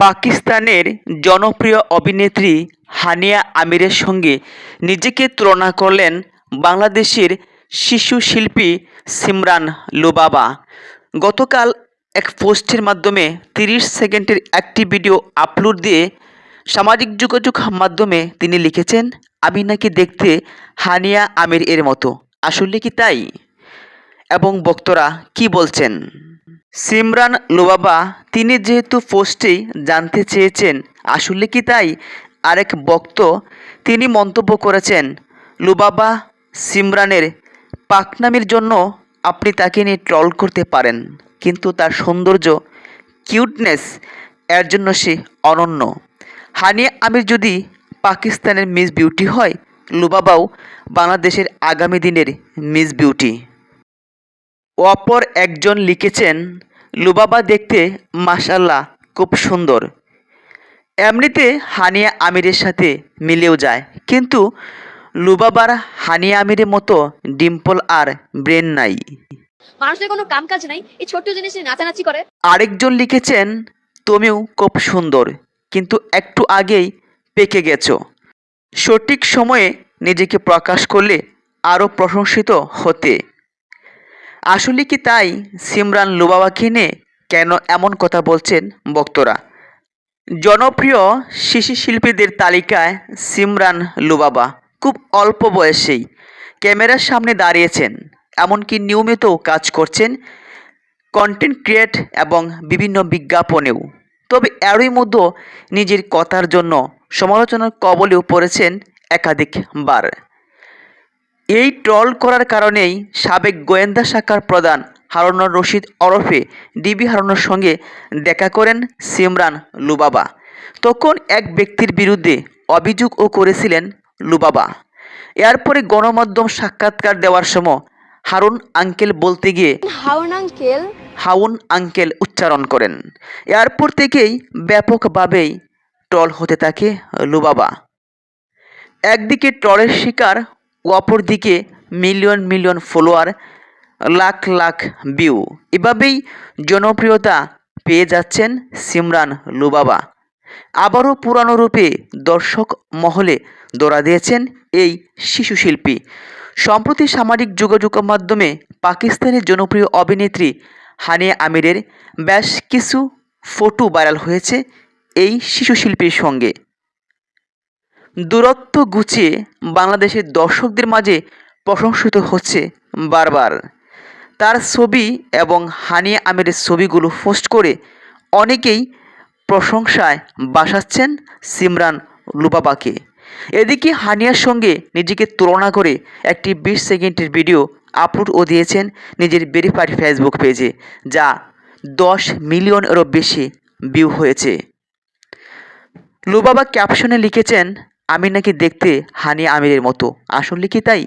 পাকিস্তানের জনপ্রিয় অভিনেত্রী হানিয়া আমিরের সঙ্গে নিজেকে তুলনা করলেন বাংলাদেশের শিশু শিল্পী সিমরান লুবাবা। গতকাল এক পোস্টের মাধ্যমে তিরিশ সেকেন্ডের একটি ভিডিও আপলোড দিয়ে সামাজিক যোগাযোগ মাধ্যমে তিনি লিখেছেন, আমি নাকি দেখতে হানিয়া আমির এর মতো। আসলে কি তাই? এবং বক্তরা কি বলছেন? সিমরান লুবাবা তিনি যেহেতু পোস্টেই জানতে চেয়েছেন, আসলে কি তাই? আরেক বক্ত তিনি মন্তব্য করেছেন লুবাবা সিমরানের পাকনামির জন্য আপনি তাকে নিয়ে ট্রল করতে পারেন, কিন্তু তার সৌন্দর্য, কিউটনেস, এর জন্য সে অনন্য। হানিয়া আমির যদি পাকিস্তানের মিস বিউটি হয় লুবাবাও বাংলাদেশের আগামী দিনের মিস বিউটি। অপর একজন লিখেছেন লুবাবা দেখতে মাশাল্লাহ খুব সুন্দর। এমনিতে হানিয়া আমিরের সাথে মিলেও যায় কিন্তু লুবাবার হানিয়া আমিরের মতো ডিম্পল আর ব্রেন নাই। মানুষের কোনো কাম কাজ নাই এই ছোট্ট জিনিসে নাচানাচি করে। আরেকজন লিখেছেন তুমিও খুব সুন্দর কিন্তু একটু আগেই পেকে গেছো। সঠিক সময়ে নিজেকে প্রকাশ করলে আরও প্রশংসিত হতে। আসলে কি তাই? সিমরান লুবাবাকে নিয়ে কেন এমন কথা বলছেন বক্তরা? জনপ্রিয় শিশু শিল্পীদের তালিকায় সিমরান লুবাবা, খুব অল্প বয়সেই ক্যামেরার সামনে দাঁড়িয়েছেন, এমনকি নিয়মিত কাজ করছেন কন্টেন্ট ক্রিয়েট এবং বিভিন্ন বিজ্ঞাপনেও। তবে এরই মধ্যে নিজের কথার জন্য সমালোচনার কবলেও পড়েছেন একাধিকবার। এই ট্রল করার কারণেই সাবেক গোয়েন্দা শাখার প্রধান হারুনুর রশিদ ওরফে ডিবি হারুনের সঙ্গে দেখা করেন সিমরান লুবাবা। তখন এক ব্যক্তির বিরুদ্ধে অভিযোগও করেছিলেন লুবাবা। এরপরে গণমাধ্যম সাক্ষাৎকার দেওয়ার সময় হারুন আঙ্কেল বলতে গিয়ে হাউন আঙ্কেল। হাউন আঙ্কেল উচ্চারণ করেন। এরপর থেকেই ব্যাপকভাবেই ট্রল হতে থাকে লুবাবা। একদিকে ট্রলের শিকার অপরদিকে million million follower, lakh lakh view. এভাবেই জনপ্রিয়তা পেয়ে যাচ্ছেন সিমরান লুবাবা। আবারও পুরানো রূপে দর্শক মহলে দৌড়া দিয়েছেন এই শিশু শিল্পী। সম্প্রতি সামাজিক যোগাযোগ মাধ্যমে পাকিস্তানের জনপ্রিয় অভিনেত্রী হানিয়া আমিরের বেশ কিছু ফটো ভাইরাল হয়েছে এই শিশু শিল্পীর সঙ্গে। দূরত্ব গুছিয়ে বাংলাদেশের দর্শকদের মাঝে প্রশংসিত হচ্ছে বারবার। তার ছবি এবং হানিয়া আমিরের ছবিগুলো পোস্ট করে অনেকেই প্রশংসায় বাসাচ্ছেন সিমরান লুবাবাকে। এদিকে হানিয়ার সঙ্গে নিজেকে তুলনা করে একটি বিশ সেকেন্ডের ভিডিও আপলোডও দিয়েছেন নিজের ভেরিফাইড ফেসবুক পেজে, যা দশ মিলিয়নেরও বেশি ভিউ হয়েছে। লুবাবা ক্যাপশনে লিখেছেন আমি নাকি দেখতে হানি আমিরের মতো। আসলে কি তাই?